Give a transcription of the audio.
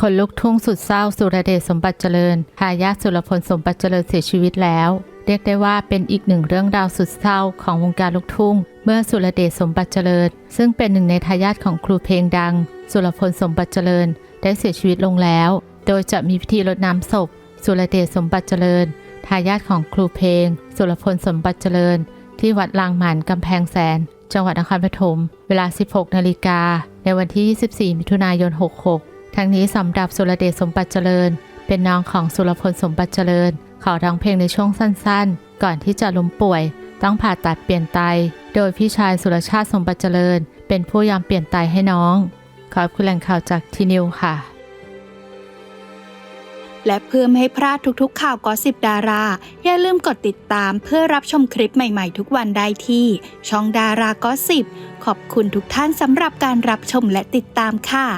คนลูกทุ่งสุดเศร้าสุรเดชสมบัติเจริญทายาทสุรพลสมบัติเจริญเสียชีวิตแล้ว เรียกได้ว่าเป็นอีกหนึ่งเรื่องราวสุดเศร้าของวงการลูกทุ่ง เมื่อสุรเดชสมบัติเจริญ ซึ่งเป็นหนึ่งในทายาทของครูเพลงดัง สุรพลสมบัติเจริญ ได้เสียชีวิตลงแล้ว โดยจะมีพิธีรดน้ำศพ สุรเดชสมบัติเจริญทายาทของครูเพลง สุรพลสมบัติเจริญ ที่วัดลางหมันกำแพงแสน จังหวัดนครปฐมเวลา 16 นาฬิกาในวันที่ 24 มิถุนายน 66 ทั้งนี้สำหรับสุรเดชสมบัติเจริญ เป็นน้องของสุรพลสมบัติเจริญ ขอร้องเพลงในช่วงสั้นๆ ก่อนที่จะล้มป่วย ต้องผ่าตัดเปลี่ยนไต โดยพี่ชายสุรชาติสมบัติเจริญ เป็นผู้ยอมเปลี่ยนไตให้น้อง ขอบคุณแหล่งข่าวจากทีนิวค่ะและเพื่อไม่ให้พลาดทุกๆข่าวกอสิบดารา อย่าลืมกดติดตามเพื่อรับชมคลิปใหม่ๆทุกวันได้ที่ ช่องดารากอสิบขอบคุณทุกท่านสำหรับการรับชมและติดตามค่ะ